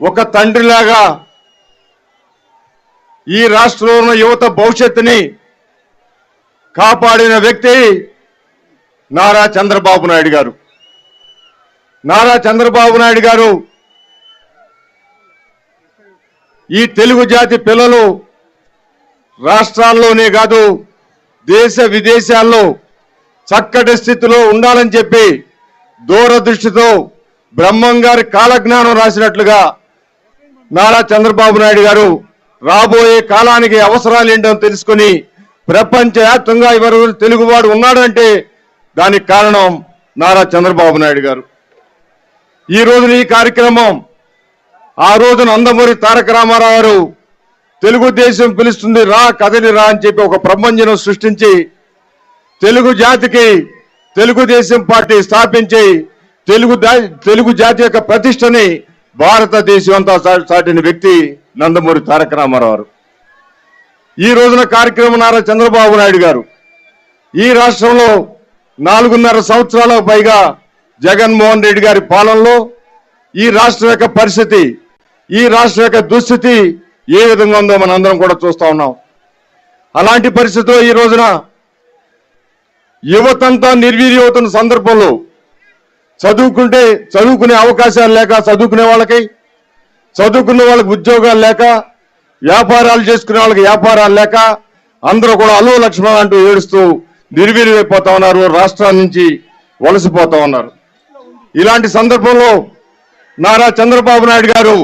ఒక తండ్రిలాగా ఈ రాష్ట్రంలో ఉన్న యువత భవిష్యత్తుని కాపాడిన వ్యక్తి నారా చంద్రబాబు నాయుడు గారు. నారా చంద్రబాబు నాయుడు గారు ఈ తెలుగు జాతి పిల్లలు రాష్ట్రాల్లోనే కాదు దేశ విదేశాల్లో చక్కటి స్థితిలో ఉండాలని చెప్పి దూరదృష్టితో బ్రహ్మం గారి కాలజ్ఞానం రాసినట్లుగా నారా చంద్రబాబు నాయుడు గారు రాబోయే కాలానికి అవసరాలు ఏంటో తెలుసుకుని ప్రపంచవ్యాప్తంగా ఎవరు తెలుగువాడు ఉన్నాడంటే దానికి కారణం నారా చంద్రబాబు నాయుడు గారు. ఈ రోజున ఈ కార్యక్రమం ఆ రోజున నందమూరి తారక రామారావు గారు తెలుగుదేశం పిలుస్తుంది రా కదలి రా అని చెప్పి ఒక ప్రపంచం సృష్టించి తెలుగు జాతికి తెలుగుదేశం పార్టీ స్థాపించి తెలుగు తెలుగు జాతి యొక్క ప్రతిష్టని భారతదేశం అంతా చా- చాటిన వ్యక్తి నందమూరి తారక రామారావు. ఈ రోజున కార్యక్రమం నారా చంద్రబాబు నాయుడు గారు. ఈ రాష్ట్రంలో నాలుగున్నర సంవత్సరాలకు పైగా జగన్మోహన్ రెడ్డి గారి పాలనలో ఈ రాష్ట్రం యొక్క పరిస్థితి ఈ రాష్ట్రం యొక్క దుస్థితి ఏ విధంగా ఉందో మనందరం కూడా చూస్తూ ఉన్నాం. అలాంటి పరిస్థితిలో ఈ రోజున యువతంతా నిర్వీర్యవుతున్న సందర్భంలో చదువుకుంటే చదువుకునే అవకాశాలు లేక చదువుకునే వాళ్ళకి చదువుకున్న వాళ్ళకి ఉద్యోగాలు లేక వ్యాపారాలు చేసుకునే వాళ్ళకి వ్యాపారాలు లేక అందరూ కూడా అలో లక్ష్మణ్ అంటూ ఏడుస్తూ నిర్వీర్యమైపోతా ఉన్నారు రాష్ట్రాల నుంచి వలసిపోతా ఉన్నారు. ఇలాంటి సందర్భంలో నారా చంద్రబాబు నాయుడు గారు